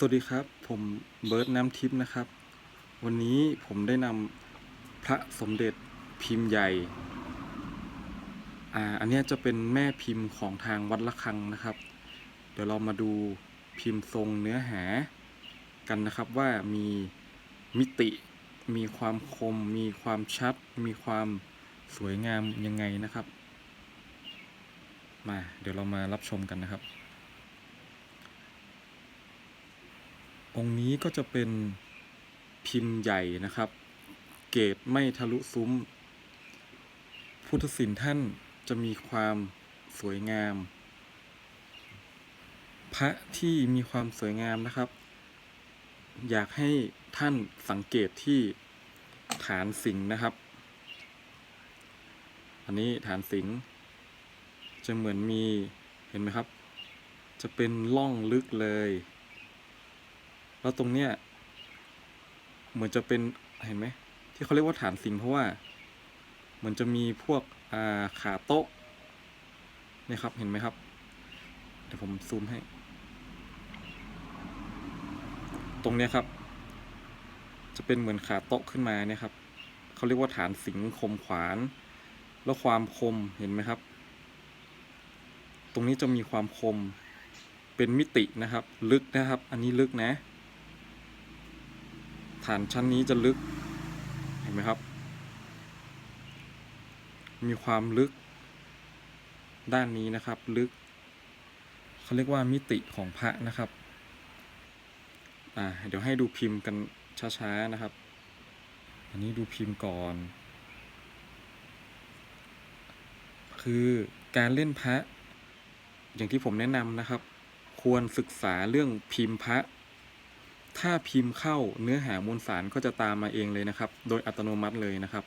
สวัสดีครับ ผมเบิร์ตน้ำทิพย์นะครับ วันนี้ผมได้นำพระสมเด็จพิมพ์ใหญ่ อ่า อันนี้จะเป็นแม่พิมพ์ของทางวัดละคังนะครับ เดี๋ยวเรามาดูพิมพ์ทรงเนื้อหากันนะครับว่ามีมิติ มีความคม มีความชัด มีความสวยงามยังไงนะครับ มา เดี๋ยวเรามารับชมกันนะครับ องค์นี้ก็จะเป็นพิมพ์ใหญ่นะครับ เกรดไม่ทะลุซุ้ม พุทธศิลป์ท่านจะมีความสวยงาม พระที่มีความสวยงามนะครับ อยากให้ท่านสังเกตที่ฐานสิงนะครับ อันนี้ฐานสิงจะเหมือนมีเห็นไหมครับ จะเป็นล่องลึกเลย แล้วตรงเนี้ยเหมือนจะเป็นเห็นไหมที่เขาเรียกว่าฐานสิงเพราะว่า เหมือนจะมีพวกอ่าขาโต๊ะนี่ครับเห็นไหมครับ เดี๋ยวผมซูมให้ ตรงเนี้ยครับ จะเป็นเหมือนขาโต๊ะขึ้นมาเนี่ยครับเขาเรียกว่าฐานสิงคมขวาน แล้วความคมเห็นไหมครับ ตรงนี้จะมีความคมเป็นมิตินะครับ ลึกนะครับ อันนี้ลึกนะ ฐานชั้นนี้จะลึก เห็นไหมครับ มีความลึก ด้านนี้นะครับ ลึกเขาเรียกว่ามิติของพระนะครับ อ่า เดี๋ยวให้ดูพิมพ์กันช้าๆนะครับ อันนี้ดูพิมพ์ก่อน คือการเล่นพระ อย่างที่ผมแนะนำนะครับ ควรศึกษาเรื่องพิมพ์พระ ถ้าพิมพ์เข้าเนื้อหามวลสารก็จะตามมาเองเลยนะครับ โดยอัตโนมัติเลยนะครับ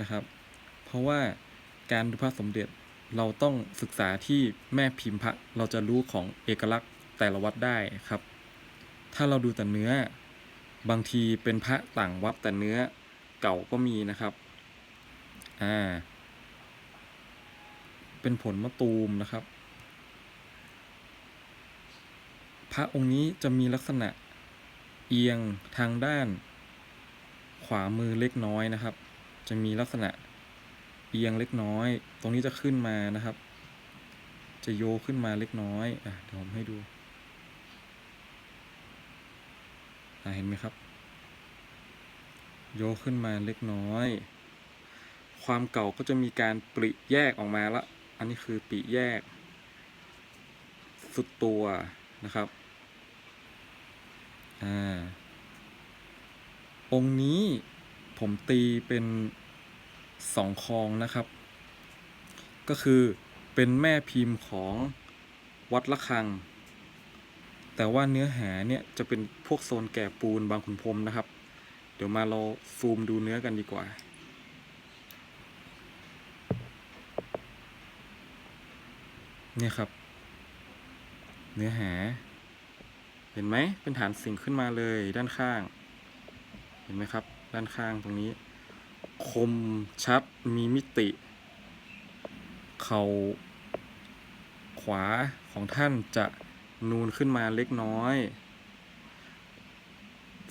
นะครับ เพราะว่าการดูพระสมเด็จเราต้องศึกษาที่แม่พิมพ์พระเราจะรู้ของเอกลักษณ์แต่ละวัดได้ครับ ถ้าเราดูแต่เนื้อ บางทีเป็นพระต่างวัดแต่เนื้อเก่าก็มีนะครับอ่าเป็นผลมะตูมนะครับ พ ระองค์นี้จะมีลักษณะเอียงทางด้าน ขวามือเล็กน้อยนะครับ จะมีลักษณะเอียงเล็กน้อย ตรงนี้จะขึ้นมานะครับ จะโยขึ้นมาเล็กน้อยอะเดี๋ยวผมให้ดูเห็นไหมครับ โยขึ้นมาเล็กน้อย ความเก่าก็จะมีการปริแยกออกมาละ อันนี้คือปริแยก สุดตัวนะครับ อ่าองค์นี้ผมตีเป็นสองคองนะครับ ก็คือเป็นแม่พิมพ์ของวัดละคัง แต่ว่าเนื้อหาเนี่ยจะเป็นพวกโซนแก่ปูนบางขุนพรมนะครับ เดี๋ยวมาเราซูมดูเนื้อกันดีกว่าเนี่ยครับ เนื้อหา เห็นไหมเป็นฐานสิ่งขึ้นมาเลยด้านข้าง เห็นไหมครับ ด้านข้างตรงนี้ คมชัดมีมิติ เขาขวาของท่านจะนูนขึ้นมาเล็กน้อย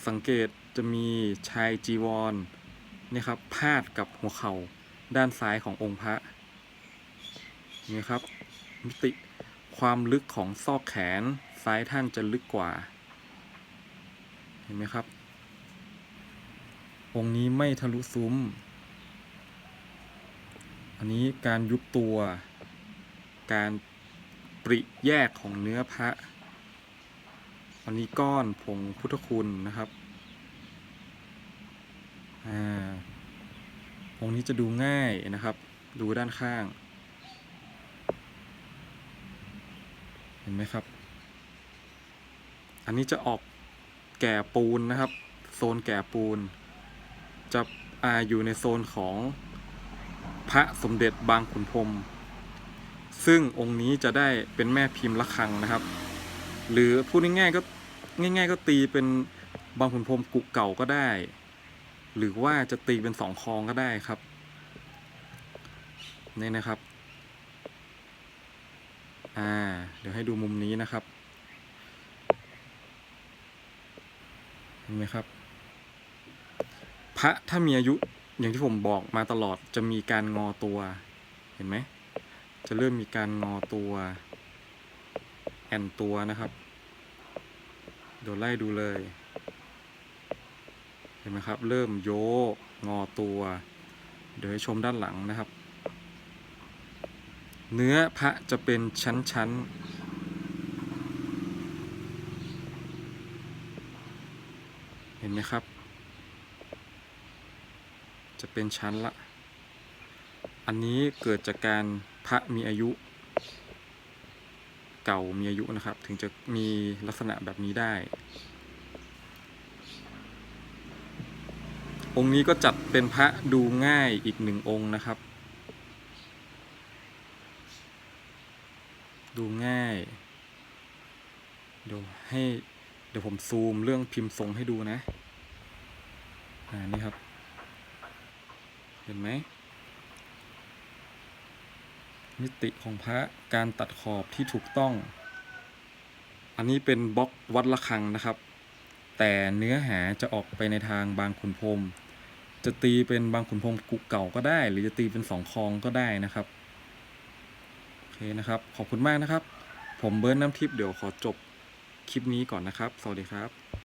สังเกตจะมีชายจีวรนี่ครับพาดกับหัวเข่าด้านซ้ายขององค์พระนี่ครับมิติความลึกของซอกแขน ซ้ายท่านจะลึกกว่า เห็นไหมครับ องค์นี้ไม่ทะลุซุ้ม อันนี้การยุบตัว การปริแยกของเนื้อพระ อันนี้ก้อนผงพุทธคุณนะครับ อ่า องค์นี้จะดูง่ายนะครับ ดูด้านข้าง เห็นไหมครับ อันนี้จะออกแก่ปูนนะครับ โซนแก่ปูน จะอาอยู่ในโซนของพระสมเด็จบางขุนพรมซึ่งองค์นี้จะได้เป็นแม่พิมพ์ละคังนะครับ หรือพูดง่ายๆก็ง่าย ๆ ก็ตีเป็นบางขุนพรมกุกเก่าก็ได้ หรือว่าจะตีเป็นสองคลองก็ได้ครับนี่นะครับ อ่า เดี๋ยวให้ดูมุมนี้นะครับ เห็นไหมครับ พระถ้ามีอายุอย่างที่ผมบอกมาตลอดจะมีการงอตัวเห็นไหมจะเริ่มมีการงอตัวแอนตัวนะครับเดี๋ยวไล่ดูเลยเห็นไหมครับ เริ่มโยงอตัว เดี๋ยวให้ชมด้านหลังนะครับ เนื้อพระจะเป็นชั้นๆ ห็นไหมครับ จะเป็นชั้นละ อันนี้เกิดจากการพระมีอายุ เก่ามีอายุนะครับ ถึงจะมีลักษณะแบบนี้ได้ องค์นี้ก็จัดเป็นพระดูง่ายอีกหนึ่งองค์นะครับ ดูง่ายดี๋ยวให้ ดี๋ยวผมซูมเรื่องพิมพ์ทรงให้ดูนะอ่านี่ครับ เห็นไหมมิติของพระการตัดขอบที่ถูกต้อง อันนี้เป็นบล็อกวัดระฆังนะครับ แต่เนื้อหาจะออกไปในทางบางขุนพรมจะตีเป็นบางขุนพรมกุเก่าก็ได้ หรือจะตีเป็นสองคลองก็ได้นะครับ โอเคนะครับ ขอบคุณมากนะครับ ผมเบิร์นน้ำทิพย์เดี๋ยวขอจบ คลิปนี้ก่อนนะครับ สวัสดีครับ